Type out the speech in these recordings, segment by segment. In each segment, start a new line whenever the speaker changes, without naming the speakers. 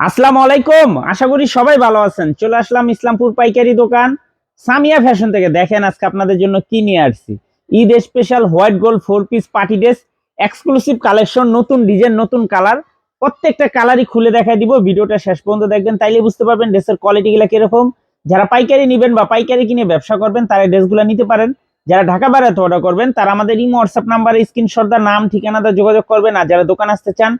আসসালামু আলাইকুম। আশা করি সবাই ভালো আছেন। চলে আসলাম ইসলামপুর পাইকারি দোকান। সামিয়া ফ্যাশন থেকে দেখেন আজকে আপনাদের জন্য কি নিয়ে আসছি। Eid special white gold four piece party dress exclusive collection নতুন ডিজাইন নতুন কালার প্রত্যেকটা কালারই খুলে দেখাই দিব। ভিডিওটা শেষ পর্যন্ত দেখবেন, তাইলে বুঝতে পারবেন ড্রেসের কোয়ালিটি গুলা কীরকম। যারা পাইকারি নেবেন বা পাইকারি কিনে ব্যবসা করবেন, তারা ড্রেসগুলো নিতে পারেন। যারা ঢাকা বেড়াতে অর্ডার করবেন, তারা আমাদের ইমো হোয়াটসঅ্যাপ নাম্বারে স্ক্রিনশট দা নাম ঠিকানাটা যোগাযোগ করবেন। আর যারা দোকান আসতে চান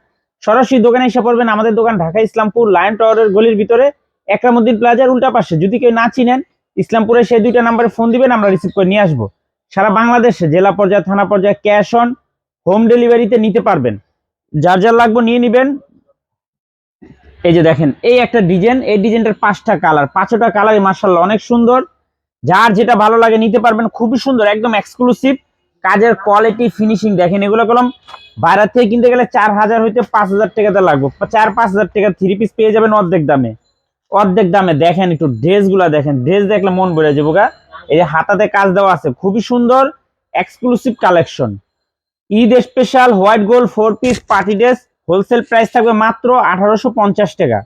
সরাসরি দোকানে এসে পড়বেন আমাদের দোকান ঢাকা ইসলামপুর লায়ন টাওয়ারের গলির ভিতরে একরামুদ্দিন প্লাজার উল্টা পাশে। যদি কেউ না চিনেন, ইসলামপুরে সেই দুইটা নাম্বারে ফোন দিবেন, আমরা রিসিভ করে নিয়ে আসব। সারা বাংলাদেশে জেলা পর্যায়ে, থানা পর্যায়ে ক্যাশ অন হোম ডেলিভারিতে নিতে পারবেন। যার যার লাগবে নিয়ে নিবেন। এই যে দেখেন, এই একটা ডিজাইন, এই ডিজাইনটার পাঁচটা কালার। পাঁচটা কালারই মার্শাল্লাহ অনেক সুন্দর। যার যেটা ভালো লাগে নিতে পারবেন, খুবই সুন্দর, একদম এক্সক্লুসিভ কাজের কোয়ালিটি ফিনিশিং দেখেন, এগুলো কলম বাইরে থেকে কিনতে গেলে চার হাজার হইতে পাঁচ হাজার টাকাতে লাগবে। চার পাঁচ হাজার টাকা থ্রি পিস পেয়ে যাবেন অর্ধেক দামে। অর্ধেক দামে দেখেন একটু ড্রেসগুলা দেখেন ড্রেস দেখলে মন ভরে যাব গা। এই যে হাতাতে কাজ দেওয়া আছে, খুবই সুন্দর exclusive collection Eid special white gold four piece party dress wholesale price থাকবে মাত্র আঠারোশো পঞ্চাশ টাকা।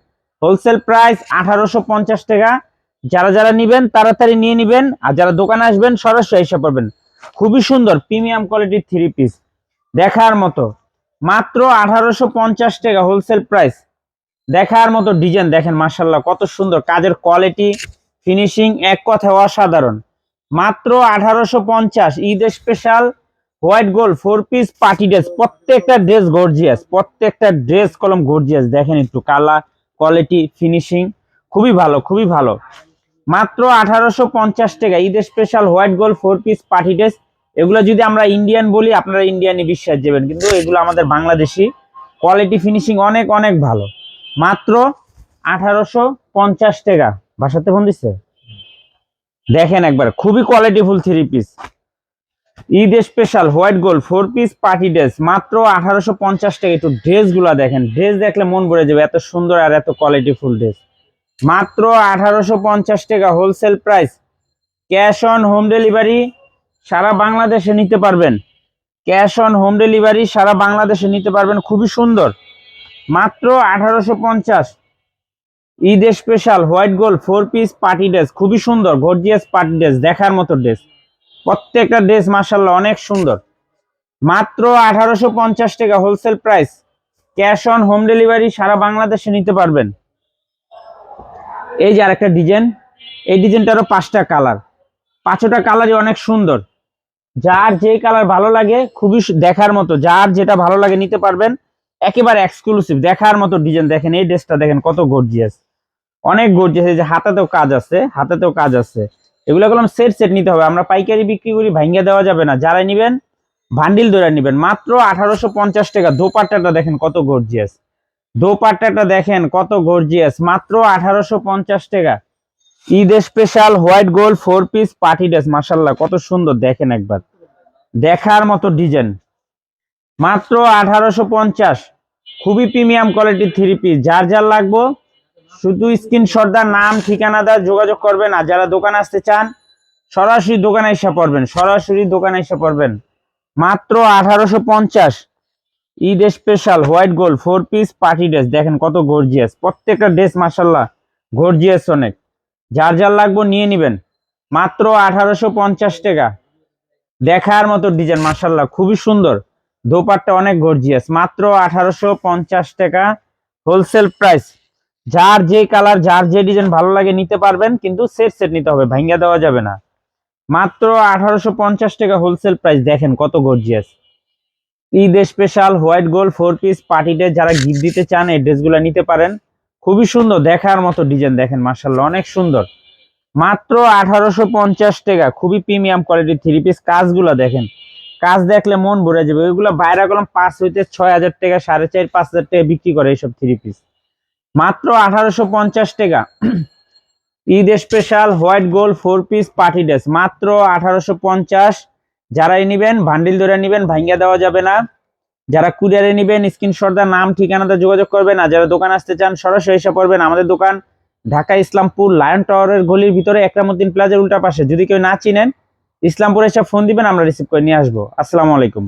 হোলসেল প্রাইস আঠারোশো পঞ্চাশ টাকা। যারা যারা নিবেন, তাড়াতাড়ি নিয়ে নিবেন। আর যারা দোকানে আসবেন, সরাসরি এসে পড়বেন। খুবই সুন্দর প্রিমিয়াম কোয়ালিটির থ্রি পিস দেখার মতো, মাত্র আঠারোশো পঞ্চাশ টাকা হোলসেল প্রাইস দেখার মতো ডিজাইন দেখেন মার্শাল্লাহ কত সুন্দর, কাজের কোয়ালিটি ফিনিশিং এক কথায় অসাধারণ। মাত্র আঠারোশো পঞ্চাশ, Eid special white gold four piece party dress প্রত্যেকটা ড্রেস গর্জিয়াস প্রত্যেকটা ড্রেস কলম গর্জিয়াস দেখেন একটু কালার কোয়ালিটি ফিনিশিং খুবই ভালো খুবই ভালো। মাত্র আঠারোশো পঞ্চাশ টাকা। Eid special white gold four piece party dress এগুলো যদি আমরা ইন্ডিয়ান বলি, আপনারা ইন্ডিয়ানই বিশ্বাস দেবেন। কিন্তু এগুলো আমাদের বাংলাদেশি। কোয়ালিটি ফিনিশিং অনেক অনেক ভালো। মাত্র আঠারোশো পঞ্চাশ টাকা। বাসাতে ফোন দিচ্ছে দেখেন একবার, খুবই qualityful three piece Eid special white gold four piece party dress মাত্র আঠারোশো পঞ্চাশ টাকা। একটু ড্রেসগুলা দেখেন। ড্রেস দেখলে মন ভরে যাবে। এত সুন্দর আর এত কোয়ালিটিফুল ড্রেস মাত্র আঠারোশো পঞ্চাশ টাকা wholesale price cash on home delivery সারা বাংলাদেশে নিতে পারবেন। ক্যাশ অন হোম ডেলিভারি সারা বাংলাদেশে নিতে পারবেন, খুবই সুন্দর। মাত্র আঠারোশো পঞ্চাশ। Eid special white gold four piece party dress খুবই সুন্দর গর্জিয়াস পার্টি ড্রেস দেখার মতো ড্রেস প্রত্যেকটা ড্রেস মার্শাল্লাহ অনেক সুন্দর। মাত্র আঠারোশো পঞ্চাশ টাকা wholesale price cash on home delivery সারা বাংলাদেশে নিতে পারবেন। এই যে আরেকটা ডিজাইন, এই ডিজাইনটারও পাঁচটা কালার। পাঁচটা কালারই অনেক সুন্দর। যার যে কালার ভালো লাগে, খুবই দেখার মতো, যার যেটা ভালো লাগে নিতে পারবেন, একেবারে এক্সক্লুসিভ দেখার মতো ডিজাইন দেখেন, এই ড্রেসটা দেখেন কত গর্জিয়াস অনেক গর্জিয়াস এই যে হাতাতেও কাজ আছে, হাতাতেও কাজ আছে। এগুলো কলম সেট সেট নিতে হবে, আমরা পাইকারি বিক্রি করি, ভাঙ্গা দেওয়া যাবে না। যারা নিবেন ভান্ডিল ধরে নিবেন। মাত্র আঠারোশো পঞ্চাশ টাকা, দোপাট্টাটা দেখেন কত গর্জিয়াস দোপাট্টাটা দেখেন, কত গর্জিয়াস মাত্র আঠারোশো পঞ্চাশ টাকা। Eid special white gold four piece party dress মাসাল্লাহ কত সুন্দর, দেখেন একবার। দেখার মতো ডিজাইন মাত্র আঠারোশো পঞ্চাশ। খুবই প্রিমিয়াম কোয়ালিটির থ্রি পিস যার যার লাগবো, শুধু স্ক্রিনশট দা নাম, ঠিকানা দা যোগাযোগ করবেন, আর যারা দোকানে আসতে চান, সরাসরি দোকানে এসে পড়বেন, সরাসরি দোকানে এসে পড়বেন। মাত্র আঠারোশো পঞ্চাশ। Eid special white gold four piece party dress দেখেন কত গর্জিয়াস প্রত্যেকটা ড্রেস মাসাল্লাহ গর্জিয়াস অনেক। যার যার লাগবো নিয়ে নিবেন। মাত্র আঠারোশো পঞ্চাশ টাকা। দেখার মতো ডিজাইন মাসাল্লাহ খুবই সুন্দর। দোপাট্টা অনেক গর্জিয়াস মাত্র আঠারোশো পঞ্চাশ টাকা হোলসেল প্রাইস যার যে কালার যার যে ডিজাইন ভালো লাগে নিতে পারবেন, কিন্তু সেট সেট নিতে হবে, ভাঙ্গা দেওয়া যাবে না। মাত্র আঠারোশো পঞ্চাশ টাকা হোলসেল প্রাইস দেখেন কত gorgeous Eid special white gold four piece পার্টিতে যারা গিফট দিতে চান, এই ড্রেসগুলো নিতে পারেন। খুবই সুন্দর, দেখার মতো ডিজাইন দেখেন মার্শাল্লাহ অনেক সুন্দর। মাত্র আঠারোশো পঞ্চাশ টাকা, খুবই প্রিমিয়াম কোয়ালিটির থ্রি পিস কাজগুলো দেখেন। কাজ দেখলে মন ভরে যাবে, ওইগুলো বাইরে কলম পাঁচ হইতে ছয় হাজার টাকা, সাড়ে চার, পাঁচ হাজার টাকা বিক্রি করে এইসব থ্রি পিস মাত্র আঠারোশো পঞ্চাশ টাকা, Eid special white gold four piece party dress মাত্র আঠারোশো পঞ্চাশ। যারাই নিবেন ভান্ডিল ধরে নিবেন ভাঙ্গা দেওয়া যাবে না। যারা কুরিয়ারে নিবেন স্ক্রিনশটদার নাম, ঠিকানাতে যোগাযোগ করবেন। আর যারা দোকান আসতে চান, সরাসরি এসে পড়বেন আমাদের দোকান, ঢাকা ইসলামপুর লায়ন টাওয়ারের গলির ভিতরে একরামুদ্দিন প্লাজার উল্টা পাশে। যদি কেউ না চিনেন, ইসলামপুরে এসে ফোন দিবেন, আমরা রিসিভ করে নিয়ে আসব। আসসালামু আলাইকুম।